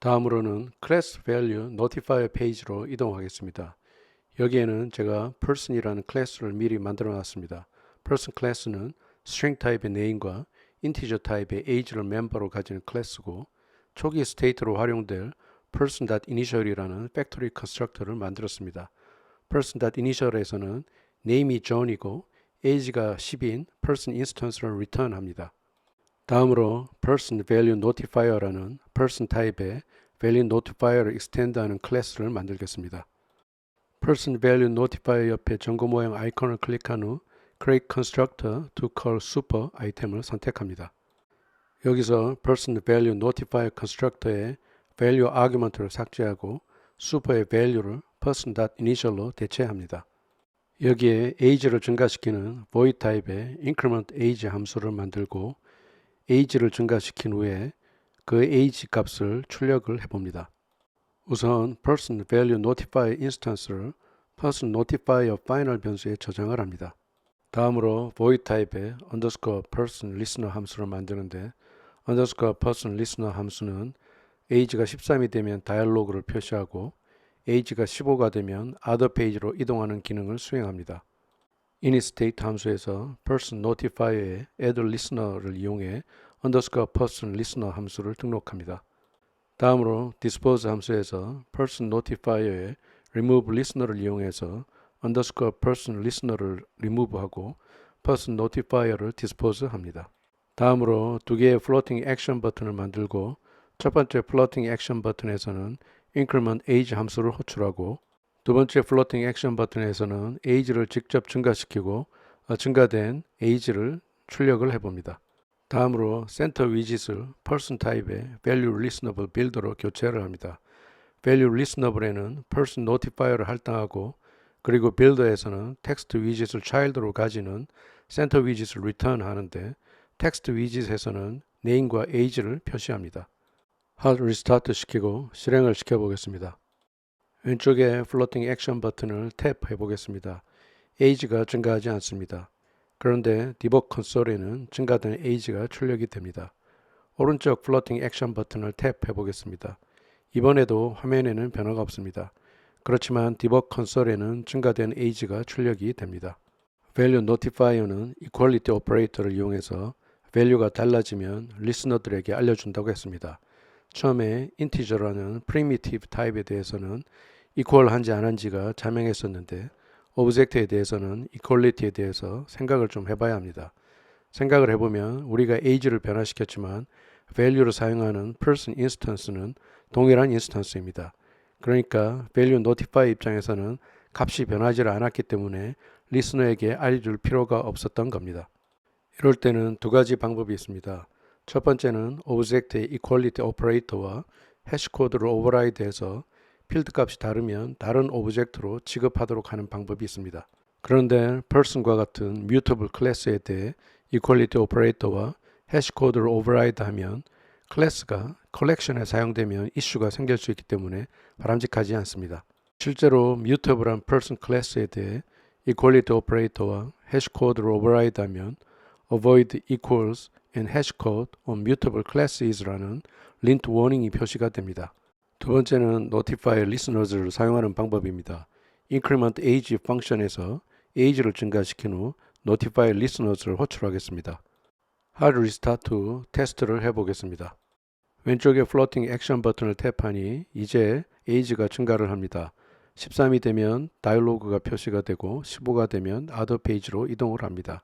다음으로는 class value notifier 페이지로 이동하겠습니다. 여기에는 제가 person이라는 클래스를 미리 만들어 놨습니다. person 클래스는 string 타입의 name과 integer 타입의 age를 멤버로 가지는 클래스고 초기 스테이트로 활용될 person.initial이라는 factory constructor를 만들었습니다. person.initial에서는 name이 john이고 age가 10인 person instance를 return합니다. 다음으로 person value notifier라는 person 타입의 value notifier를 extend하는 클래스를 만들겠습니다. person value notifier 옆에 전구 모양 아이콘을 클릭한 후 create constructor to call super 아이템을 선택합니다. 여기서 person value notifier constructor의 value argument를 삭제하고 super의 value를 person.initial로 대체합니다. 여기에 age를 증가시키는 void 타입의 increment age 함수를 만들고 age를 증가시킨 후에 그 age 값을 출력을 해봅니다. 우선 person value notify instance를 person notify final 변수에 저장을 합니다. 다음으로 void 타입의 underscore person listener 함수를 만드는데 underscore person listener 함수는 age가 13이 되면 다이얼로그를 표시하고 age가 15가 되면 other page로 이동하는 기능을 수행합니다. Initstate 함수에서 person notifier의 add listener를 이용해 underscore person listener 함수를 등록합니다. 다음으로 dispose 함수에서 person notifier의 remove listener를 이용해서 underscore person listener를 remove하고 person notifier를 dispose 합니다. 다음으로 두 개의 floating action 버튼을 만들고 첫 번째 floating action 버튼에서는 increment age 함수를 호출하고 두 번째 floating action 버튼에서는 age를 직접 증가시키고 어, 증가된 age를 출력을 해봅니다. 다음으로 센터 위짓을 person 타입의 value listenable builder로 교체를 합니다. value listenable에는 person notifier를 할당하고 그리고 builder에서는 text 위짓을 child로 가지는 센터 위짓을 return 하는데 text 위짓에서는 name과 age를 표시합니다. hard restart 시키고 실행을 시켜 보겠습니다. 왼쪽에 floating action 버튼을 탭 해 보겠습니다. age가 증가하지 않습니다. 그런데 디버그 콘솔에는 증가된 age가 출력이 됩니다. 오른쪽 floating action 버튼을 탭 해 보겠습니다. 이번에도 화면에는 변화가 없습니다. 그렇지만 디버그 콘솔에는 증가된 age가 출력이 됩니다. value notifier는 equality operator를 이용해서 value가 달라지면 리스너들에게 알려준다고 했습니다. 처음에 integer라는 primitive 타입에 대해서는 equal한지 안 한지가 자명했었는데 오브젝트에 대해서는 equality에 대해서 생각을 좀 해봐야 합니다. 생각을 해보면 우리가 age를 변화시켰지만 value를 사용하는 person instance는 동일한 인스턴스입니다. 그러니까 value notify 입장에서는 값이 변하지 않았기 때문에 리스너에게 알려줄 필요가 없었던 겁니다. 이럴 때는 두 가지 방법이 있습니다. 첫 번째는 오브젝트의 equality operator와 해시코드를 오버라이드해서 필드 값이 다르면 다른 오브젝트로 취급하도록 하는 방법이 있습니다. 그런데 person과 같은 mutable 클래스에 대해 equality operator와 해시코드를 오버라이드하면 클래스가 컬렉션에 사용되면 이슈가 생길 수 있기 때문에 바람직하지 않습니다. 실제로 mutable한 person 클래스에 대해 equality operator와 해시코드를 오버라이드하면 avoid equals and hashcode on mutable classes라는 lint warning이 표시가 됩니다. 두 번째는 notify listeners를 사용하는 방법입니다. increment age 펑션에서 age를 증가시킨 후 notify listeners를 호출하겠습니다. hard restart 후 테스트를 해보겠습니다. 왼쪽에 floating action 버튼을 탭하니 이제 age가 증가를 합니다. 13이 되면 다이로그가 표시가 되고 15가 되면 other page로 이동을 합니다.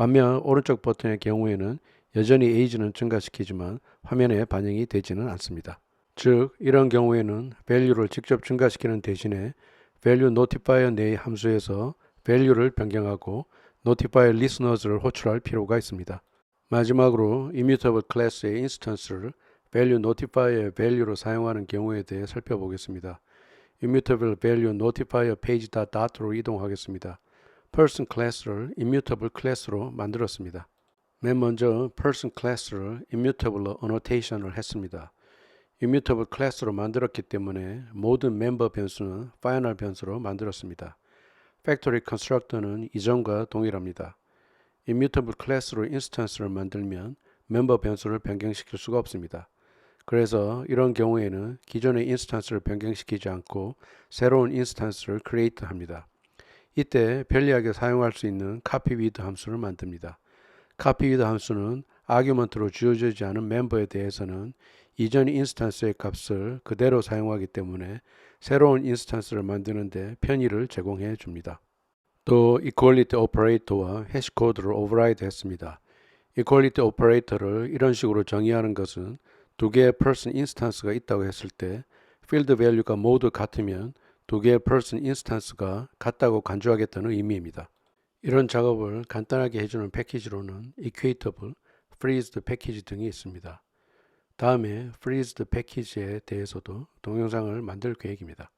반면 오른쪽 버튼의 경우에는 여전히 age는 증가시키지만 화면에 반영이 되지는 않습니다. 즉 이런 경우에는 value를 직접 증가시키는 대신에 value notifier 내의 함수에서 value를 변경하고 notify listeners를 호출할 필요가 있습니다. 마지막으로 immutable class의 instance를 value notifier의 value로 사용하는 경우에 대해 살펴보겠습니다. immutable value notifier page.dot로 이동하겠습니다. Person class를 immutable class로 만들었습니다. 맨 먼저 person class를 immutable annotation을 했습니다. immutable class로 만들었기 때문에 모든 멤버 변수는 final 변수로 만들었습니다. factory constructor는 이전과 동일합니다. immutable class로 instance를 만들면 멤버 변수를 변경시킬 수가 없습니다. 그래서 이런 경우에는 기존의 인스턴스를 변경시키지 않고 새로운 인스턴스를 create 합니다. 이때 편리하게 사용할 수 있는 copy with 함수를 만듭니다. copy with 함수는 아규먼트로 주어지지 않은 멤버에 대해서는 이전 인스턴스의 값을 그대로 사용하기 때문에 새로운 인스턴스를 만드는데 편의를 제공해 줍니다. 또 equality operator와 해시 코드를 override 했습니다. equality operator를 이런 식으로 정의하는 것은 두 개의 person instance가 있다고 했을 때 field value가 모두 같으면 두 개의 person instance가 같다고 간주하겠다는 의미입니다. 이런 작업을 간단하게 해주는 패키지로는 equatable, freezed 패키지 등이 있습니다. 다음에 freezed 패키지에 대해서도 동영상을 만들 계획입니다.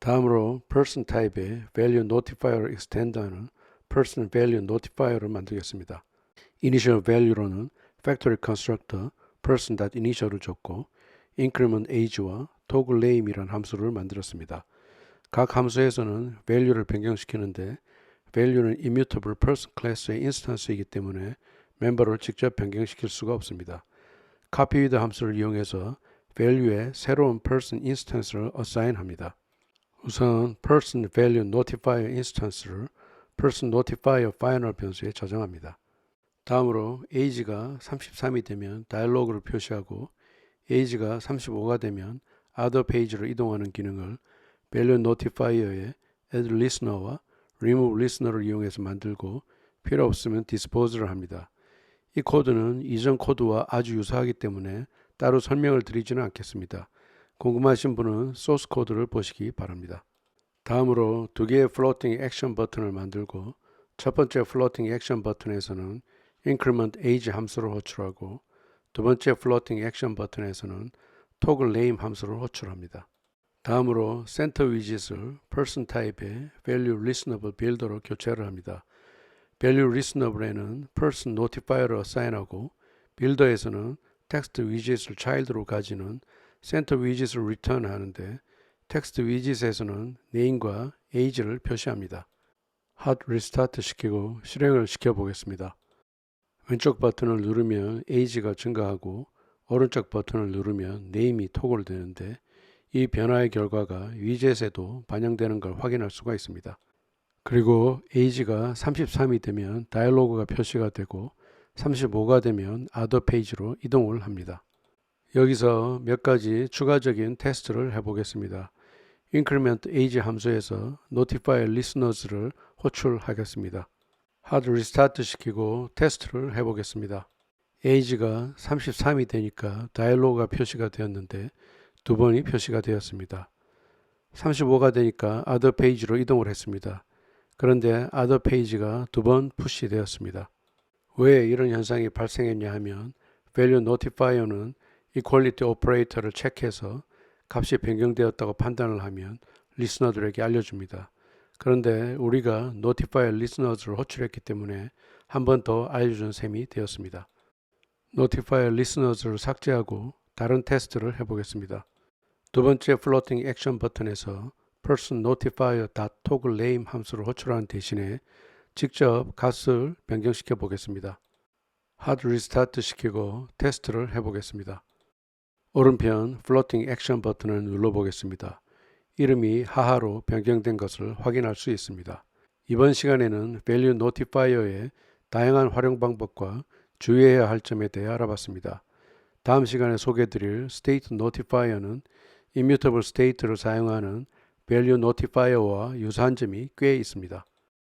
다음으로 person 타입의 value notifier를 extend하는 person value notifier를 만들겠습니다. initial value로는 factory constructor person.initial을 줬고 increment age와 toggle name이란 함수를 만들었습니다. 각 함수에서는 value를 변경시키는데 value는 immutable person class의 instance이기 때문에 멤버를 직접 변경시킬 수가 없습니다. copy with 함수를 이용해서 value에 새로운 person instance를 assign합니다. 우선 person value notifier instance를 person notifier final 변수에 저장합니다. 다음으로 age가 33이 되면 다이얼로그를 표시하고 age가 35가 되면 other page로 이동하는 기능을 value notifier의 add listener와 remove listener를 이용해서 만들고 필요 없으면 dispose를 합니다. 이 코드는 이전 코드와 아주 유사하기 때문에 따로 설명을 드리지는 않겠습니다. 궁금하신 분은 소스 코드를 보시기 바랍니다. 다음으로 두 개의 플로팅 액션 버튼을 만들고 첫 번째 플로팅 액션 버튼에서는 increment age 함수를 호출하고 두 번째 플로팅 액션 버튼에서는 toggle name 함수를 호출합니다. 다음으로 센터 위젯을 person 타입의 value listenable builder로 교체를 합니다. value listenable에는 person notifier를 assign하고 빌더에서는 텍스트 위젯을 child로 가지는 센터 위젯을 return 하는데 텍스트 위젯에서는 name과 age를 표시합니다. hot restart 시키고 실행을 시켜 보겠습니다. 왼쪽 버튼을 누르면 age가 증가하고 오른쪽 버튼을 누르면 name이 토글 되는데 이 변화의 결과가 위젯에도 반영되는 걸 확인할 수가 있습니다. 그리고 age가 33이 되면 다이얼로그가 표시가 되고 35가 되면 other 페이지로 이동을 합니다. 여기서 몇 가지 추가적인 테스트를 해보겠습니다. increment age 함수에서 notify listeners를 호출하겠습니다. hard restart 시키고 테스트를 해보겠습니다. age가 33이 되니까 다이얼로그가 표시가 되었는데 두 번이 표시가 되었습니다. 35가 되니까 other page로 이동을 했습니다. 그런데 other page가 두 번 푸시 되었습니다. 왜 이런 현상이 발생했냐 하면 value notifier는 equality operator를 체크해서 값이 변경되었다고 판단을 하면 리스너들에게 알려줍니다. 그런데 우리가 notify listeners를 호출했기 때문에 한 번 더 알려준 셈이 되었습니다. notify listeners를 삭제하고 다른 테스트를 해보겠습니다. 두 번째 floating action 버튼에서 person notifier toggle name 함수를 호출하는 대신에 직접 값을 변경시켜 보겠습니다. hard restart 시키고 테스트를 해보겠습니다. 오른편 floating action 버튼을 눌러보겠습니다. 이름이 하하로 변경된 것을 확인할 수 있습니다. 이번 시간에는 value notifier의 다양한 활용 방법과 주의해야 할 점에 대해 알아봤습니다. 다음 시간에 소개드릴 state notifier는 immutable state를 사용하는 value notifier와 유사한 점이 꽤 있습니다.